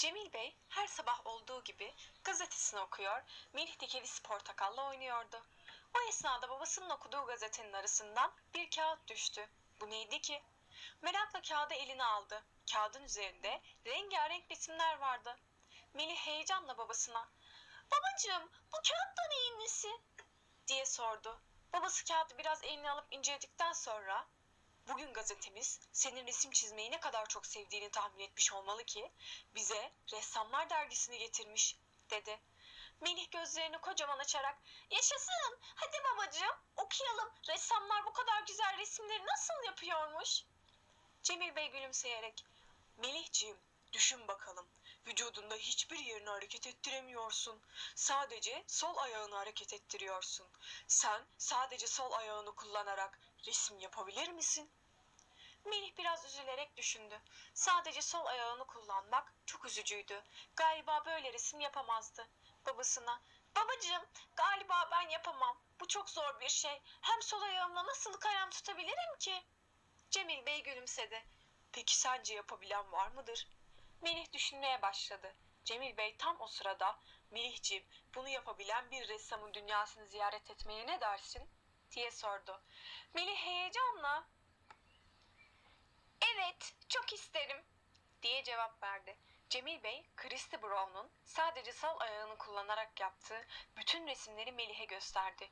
Cemil Bey her sabah olduğu gibi gazetesini okuyor, Melih Kevis portakalla oynuyordu. O esnada babasının okuduğu gazetenin arasından bir kağıt düştü. Bu neydi ki? Merakla kağıdı eline aldı. Kağıdın üzerinde rengarenk resimler vardı. Melih heyecanla babasına ''Babacığım bu kağıt da neyin nesi?'' diye sordu. Babası kağıdı biraz eline alıp inceledikten sonra Bugün gazetemiz senin resim çizmeyi ne kadar çok sevdiğini tahmin etmiş olmalı ki bize Ressamlar Dergisi'ni getirmiş dedi. Melih gözlerini kocaman açarak yaşasın hadi babacığım okuyalım ressamlar bu kadar güzel resimleri nasıl yapıyormuş? Cemil Bey gülümseyerek Melihciğim düşün bakalım vücudunda hiçbir yerini hareket ettiremiyorsun. Sadece sol ayağını hareket ettiriyorsun. Sen sadece sol ayağını kullanarak resim yapabilir misin? Melih biraz üzülerek düşündü. Sadece sol ayağını kullanmak çok üzücüydü. Galiba böyle resim yapamazdı. Babasına, babacığım galiba ben yapamam. Bu çok zor bir şey. Hem sol ayağımla nasıl kalem tutabilirim ki? Cemil Bey gülümsedi. Peki sence yapabilen var mıdır? Melih düşünmeye başladı. Cemil Bey tam o sırada Melihciğim bunu yapabilen bir ressamın dünyasını ziyaret etmeye ne dersin? Diye sordu. Melih heyecanla Evet, çok isterim diye cevap verdi. Cemil Bey, Christy Brown'un sadece sol ayağını kullanarak yaptığı bütün resimleri Melih'e gösterdi.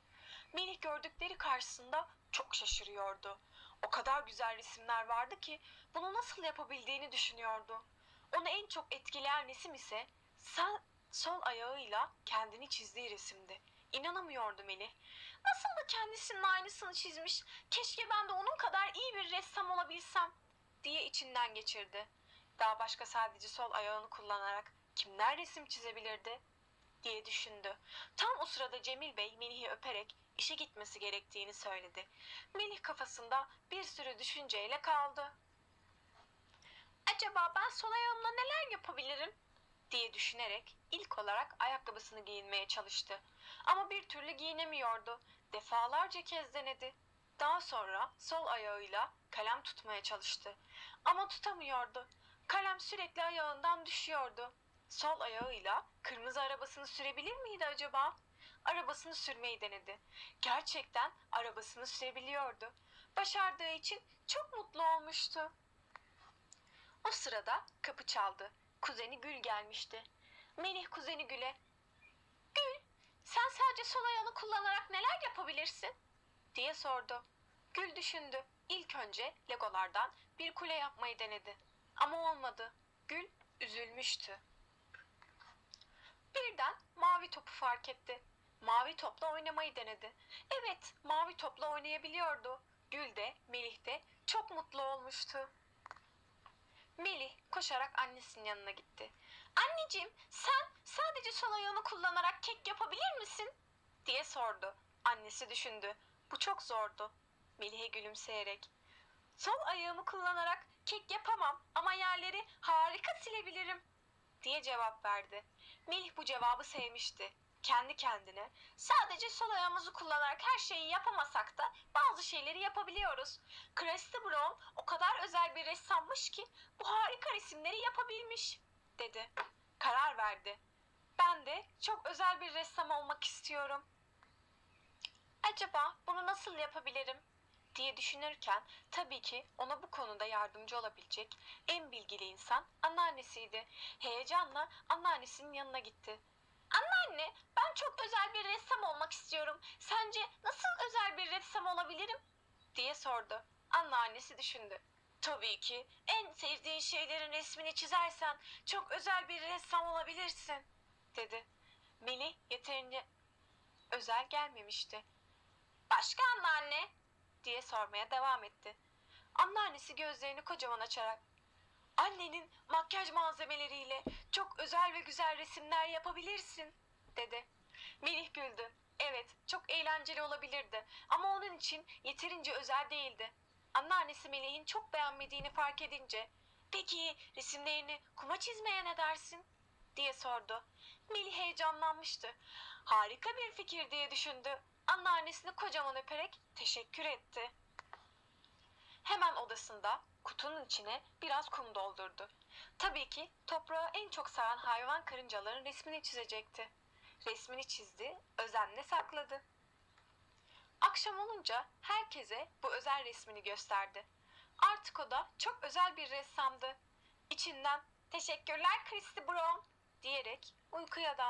Melih gördükleri karşısında çok şaşırıyordu. O kadar güzel resimler vardı ki bunu nasıl yapabildiğini düşünüyordu. Onu en çok etkileyen resim ise sağ, sol ayağıyla kendini çizdiği resimdi. İnanamıyordu Melih. Nasıl da kendisinin aynısını çizmiş. Keşke ben de onun kadar iyi bir ressam olabilsem diye içinden geçirdi. Daha başka sadece sol ayağını kullanarak kimler resim çizebilirdi diye düşündü. Tam o sırada Cemil Bey Melih'i öperek işe gitmesi gerektiğini söyledi. Melih kafasında bir sürü düşünceyle kaldı. Acaba ben sol ayağımla neler yapabilirim? Diye düşünerek ilk olarak ayakkabısını giyinmeye çalıştı. Ama bir türlü giyinemiyordu. Defalarca kez denedi. Daha sonra sol ayağıyla kalem tutmaya çalıştı. Ama tutamıyordu. Kalem sürekli ayağından düşüyordu. Sol ayağıyla kırmızı arabasını sürebilir miydi acaba? Arabasını sürmeyi denedi. Gerçekten arabasını sürebiliyordu. Başardığı için çok mutlu olmuştu. O sırada kapı çaldı. Kuzeni Gül gelmişti. Melih kuzeni Gül'e Gül, sen sadece sol ayağını kullanarak neler yapabilirsin? diye sordu. Gül düşündü. İlk önce legolardan bir kule yapmayı denedi. Ama olmadı. Gül üzülmüştü. Birden mavi topu fark etti. Mavi topla oynamayı denedi. Evet, mavi topla oynayabiliyordu. Gül de, Melih de çok mutlu olmuştu. Melih koşarak annesinin yanına gitti. Anneciğim, sen sadece sol ayağını kullanarak kek yapabilir misin? diye sordu. Annesi düşündü. Bu çok zordu. Melih'e gülümseyerek. Sol ayağımı kullanarak kek yapamam ama yerleri harika silebilirim diye cevap verdi. Melih bu cevabı sevmişti. Kendi kendine sadece sol ayağımızı kullanarak her şeyi yapamasak da bazı şeyleri yapabiliyoruz. Christy Brown o kadar özel bir ressammış ki bu harika resimleri yapabilmiş dedi. Karar verdi. Ben de çok özel bir ressam olmak istiyorum. Acaba bunu nasıl yapabilirim? diye düşünürken tabii ki ona bu konuda yardımcı olabilecek en bilgili insan anneannesiydi. Heyecanla anneannesinin yanına gitti. Anneanne ben çok özel bir ressam olmak istiyorum. Sence nasıl özel bir ressam olabilirim? diye sordu. Anneannesi düşündü. Tabii ki en sevdiğin şeylerin resmini çizersen çok özel bir ressam olabilirsin dedi. Melih yeterince özel gelmemişti. Başka anneanne diye sormaya devam etti. Anneannesi gözlerini kocaman açarak Annenin makyaj malzemeleriyle çok özel ve güzel resimler yapabilirsin dedi. Melih güldü. Evet, çok eğlenceli olabilirdi ama onun için yeterince özel değildi. Anneannesi Melih'in çok beğenmediğini fark edince, "Peki resimlerini kuma çizmeye ne dersin?" diye sordu. Melih heyecanlanmıştı. Harika bir fikir diye düşündü. Anneannesini kocaman öperek teşekkür etti. Hemen odasında kutunun içine biraz kum doldurdu. Tabii ki toprağı en çok saran hayvan karıncaların resmini çizecekti. Resmini çizdi, özenle sakladı. Akşam olunca herkese bu özel resmini gösterdi. Artık o da çok özel bir ressamdı. İçinden teşekkürler Christy Brown diyerek uykuya daldı.